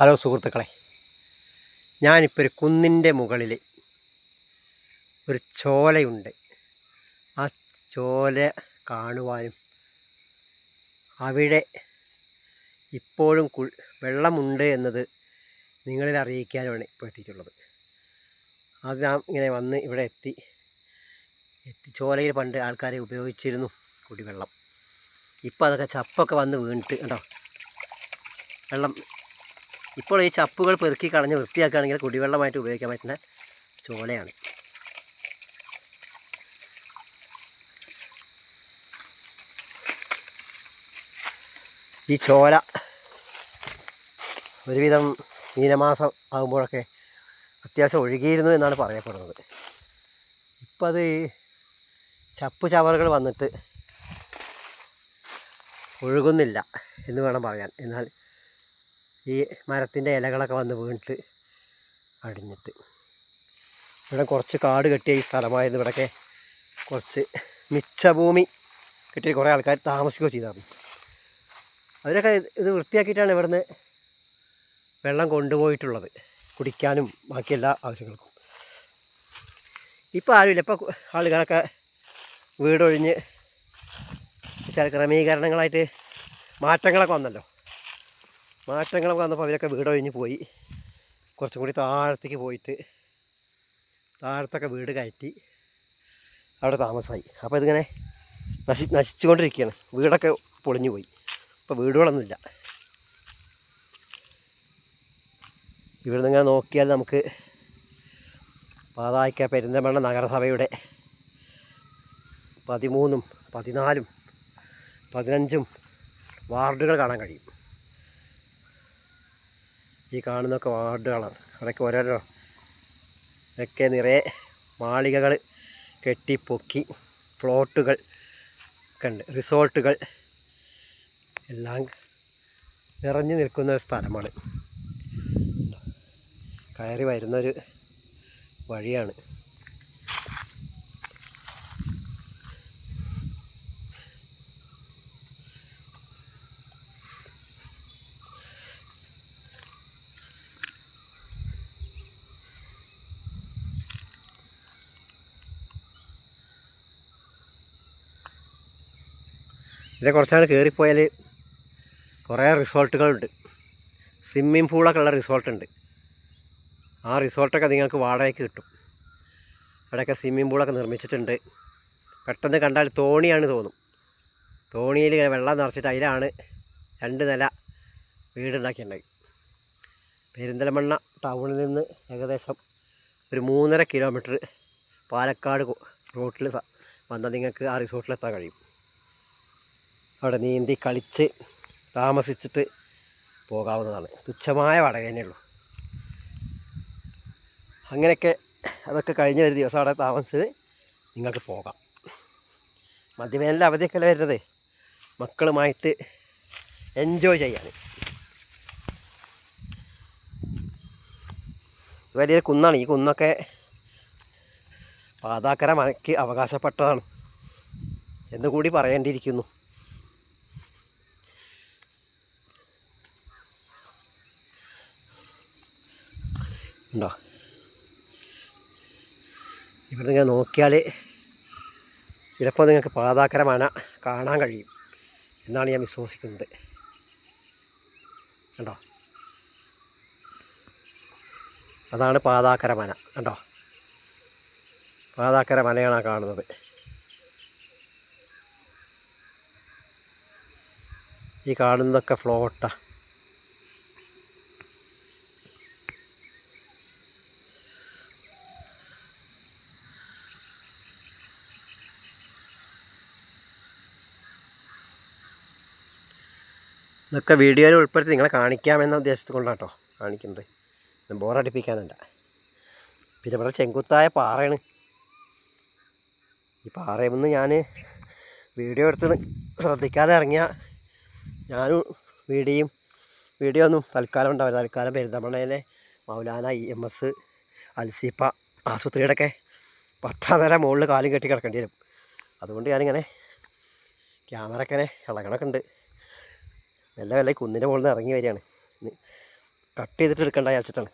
Hello സുഹൃത്തുക്കളെ. ഞാനിപ്പോൾ ഒരു കുന്നിന്റെ മുകളിൽ ഒരു ചോലയുണ്ട്. ആ ചോല കാണുവാനും അവിടെ ഇപ്പോഴും കു വെള്ളമുണ്ട് എന്നത് നിങ്ങളിൽ അറിയിക്കാനുമാണ് ഇപ്പോൾ എത്തിയിട്ടുള്ളത്. അത് ഞാൻ ഇങ്ങനെ വന്ന് ഇവിടെ എത്തി. എത്തി ചോലയിൽ പണ്ട് ആൾക്കാരെ ഉപയോഗിച്ചിരുന്നു കുടിവെള്ളം. ഇപ്പോൾ അതൊക്കെ ചപ്പൊക്കെ വന്ന് വീണിട്ട് കേട്ടോ വെള്ളം ഇപ്പോൾ ഈ ചപ്പുകൾ പെറുക്കി കളഞ്ഞ് വൃത്തിയാക്കുകയാണെങ്കിൽ കുടിവെള്ളമായിട്ട് ഉപയോഗിക്കാൻ പറ്റുന്ന ചോലയാണ്. ഈ ചോല ഒരുവിധം മീനമാസം ആകുമ്പോഴൊക്കെ അത്യാവശ്യം ഒഴുകിയിരുന്നു എന്നാണ് പറയപ്പെടുന്നത്. ഇപ്പം അത് ചപ്പ് ചവറുകൾ വന്നിട്ട് ഒഴുകുന്നില്ല എന്ന് വേണം പറയാൻ. എന്നാൽ ഈ മരത്തിന്റെ ഇലകളൊക്കെ വന്ന് വീണിട്ട് അടിഞ്ഞിട്ട്. ഇവിടെ കുറച്ച് കാട് കെട്ടിയ ഈ സ്ഥലമായിരുന്നു. ഇവിടെയൊക്കെ കുറച്ച് മിച്ചഭൂമി കിട്ടിയ കുറേ ആൾക്കാർ താമസിക്കുകയോ ചെയ്തായിരുന്നു അവരൊക്കെ ഇത് വൃത്തിയാക്കിയിട്ടാണ് ഇവിടുന്ന് വെള്ളം കൊണ്ടുപോയിട്ടുള്ളത്. കുടിക്കാനും ബാക്കി എല്ലാ ആവശ്യങ്ങൾക്കും. ഇപ്പോൾ ആരുമില്ല. ഇപ്പോൾ ആളുകളൊക്കെ വീടൊഴിഞ്ഞ് ചില ക്രമീകരണങ്ങളായിട്ട് മാറ്റങ്ങളൊക്കെ വന്നല്ലോ. മാറ്റങ്ങളൊക്കെ വന്നപ്പോൾ അവരൊക്കെ വീടൊഴിഞ്ഞ് പോയി. കുറച്ചും കൂടി താഴത്തേക്ക് പോയിട്ട് താഴത്തൊക്കെ വീട് കയറ്റി അവിടെ താമസമായി. അപ്പോൾ ഇതിങ്ങനെ നശി നശിച്ചുകൊണ്ടിരിക്കുകയാണ്. വീടൊക്കെ പൊളിഞ്ഞു പോയി. ഇപ്പോൾ വീടുകളൊന്നുമില്ല. ഇവിടുന്ന് ഇങ്ങനെ നോക്കിയാൽ നമുക്ക് പാതായിക്ക പെരിന്തമണ്ണ നഗരസഭയുടെ പതിമൂന്നും പതിനാലും പതിനഞ്ചും വാർഡുകൾ കാണാൻ കഴിയും. ഈ കാണുന്നൊക്കെ വാർഡുകളാണ്. അവിടെയൊക്കെ ഓരോരോ ഒക്കെ നിറയെ മാളികകൾ കെട്ടിപ്പൊക്കി പ്ലോട്ടുകൾ ഒക്കെ ഉണ്ട്. റിസോർട്ടുകൾ എല്ലാം നിറഞ്ഞു നിൽക്കുന്ന ഒരു സ്ഥലമാണ്. കയറി വരുന്നൊരു വഴിയാണ്. ഇതിനെ കുറച്ചാൾ കയറിപ്പോയാൽ കുറേ റിസോർട്ടുകളുണ്ട് സ്വിമ്മിംഗ് പൂളൊക്കെ ഉള്ള റിസോർട്ടുണ്ട് ആ റിസോർട്ടൊക്കെ നിങ്ങൾക്ക് വാടകയ്ക്ക് കിട്ടും. അവിടെയൊക്കെ സ്വിമ്മിംഗ് പൂളൊക്കെ നിർമ്മിച്ചിട്ടുണ്ട്. പെട്ടെന്ന് കണ്ടാൽ തോണിയാണ് തോന്നും. തോണിയിൽ ഇങ്ങനെ വെള്ളം നിറച്ചിട്ട് അതിലാണ് രണ്ട് നില വീടുണ്ടാക്കിയിട്ടുണ്ടായി. പെരിന്തൽമണ്ണ ടൗണിൽ നിന്ന് ഏകദേശം ഒരു മൂന്നര കിലോമീറ്റർ പാലക്കാട് റോട്ടിൽ വന്നാൽ നിങ്ങൾക്ക് ആ റിസോർട്ടിലെത്താൻ കഴിയും. അവിടെ നീന്തി കളിച്ച് താമസിച്ചിട്ട് പോകാവുന്നതാണ്. തുച്ഛമായ വാടക തന്നെയുള്ളൂ അങ്ങനെയൊക്കെ അതൊക്കെ കഴിഞ്ഞ ഒരു ദിവസം അവിടെ താമസിച്ച് നിങ്ങൾക്ക് പോകാം. മധ്യവേനലിൽ അവധിയൊക്കെ വരുന്നത്? മക്കളുമായിട്ട് എൻജോയ് ചെയ്യാൻ. വലിയൊരു കുന്നാണ്. ഈ കുന്നൊക്കെ പാതാക്കര മനയ്ക്ക് അവകാശപ്പെട്ടതാണ്. എന്നുകൂടി പറയേണ്ടിയിരിക്കുന്നു. ഉണ്ടോ ഇവിടെ നിങ്ങൾ നോക്കിയാൽ ചിലപ്പോൾ നിങ്ങൾക്ക് പാതാക്കര മന കാണാൻ കഴിയും എന്നാണ് ഞാൻ വിശ്വസിക്കുന്നത്. കണ്ടോ? അതാണ് പാതാക്കര മന കണ്ടോ? പാതാക്കര മനയാണ് ആ കാണുന്നത്. ഈ കാണുന്നതൊക്കെ ഫ്ലോട്ടാണ് ഇതൊക്കെ വീഡിയോയിൽ ഉൾപ്പെടുത്തി നിങ്ങളെ കാണിക്കാമെന്ന ഉദ്ദേശത്തിൽ കേട്ടോ കാണിക്കുന്നത് ബോറടിപ്പിക്കാനല്ല. പിന്നെ ഇവിടെ ചെങ്കുത്തായ പാറയാണ്. ഈ പാറയിൽ നിന്ന് ഞാൻ വീഡിയോ എടുത്ത് ശ്രദ്ധിക്കാതെ ഇറങ്ങിയ ഞാനും വീഡിയോയും വീഡിയോ ഒന്നും തൽക്കാലം ഉണ്ടാവില്ല. തൽക്കാലം പെരുന്തമണ്ണയിലെ മൗലാന ഇ എം എസ് അൽസിപ്പ ആശുപത്രിയുടെയൊക്കെ പത്താം നേരം മുകളിൽ കാലും കെട്ടി കിടക്കേണ്ടി വരും. അതുകൊണ്ട് ഞാനിങ്ങനെ ക്യാമറ ഒക്കെ ഇളകണൊക്കെ ഉണ്ട്. മെല്ലെ മെല്ലെ കുന്നിന്റെ മുകളിൽ നിന്ന് ഇറങ്ങി വരികയാണ്. കട്ട് ചെയ്തിട്ട് എടുക്കേണ്ട വിചാരിച്ചിട്ടാണ്.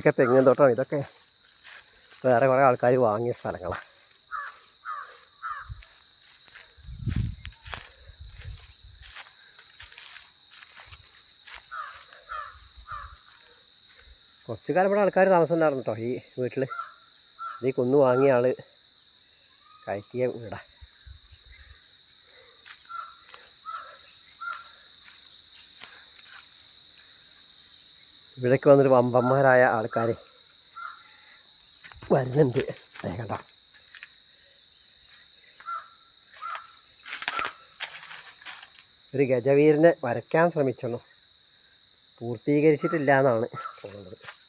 ഇതൊക്കെ തെങ്ങിൻ തോട്ടമാണ് ഇതൊക്കെ വേറെ കുറേ ആൾക്കാർ വാങ്ങിയ സ്ഥലങ്ങളാണ് കുറച്ച് കാലം ഇവിടെ ആൾക്കാർ താമസം ഉണ്ടായിരുന്നു കേട്ടോ ഈ വീട്ടിൽ ഇതീ കൊന്നു വാങ്ങിയ ആൾ കയറ്റിയ വീടാ. ഇവിടേക്ക് വന്നൊരു വമ്പന്മാരായ ആൾക്കാർ വരുന്നുണ്ട്. കണ്ട? ഒരു ഗജവീരനെ വരയ്ക്കാൻ ശ്രമിച്ചു പൂർത്തീകരിച്ചിട്ടില്ല എന്നാണ് തോന്നുന്നത്.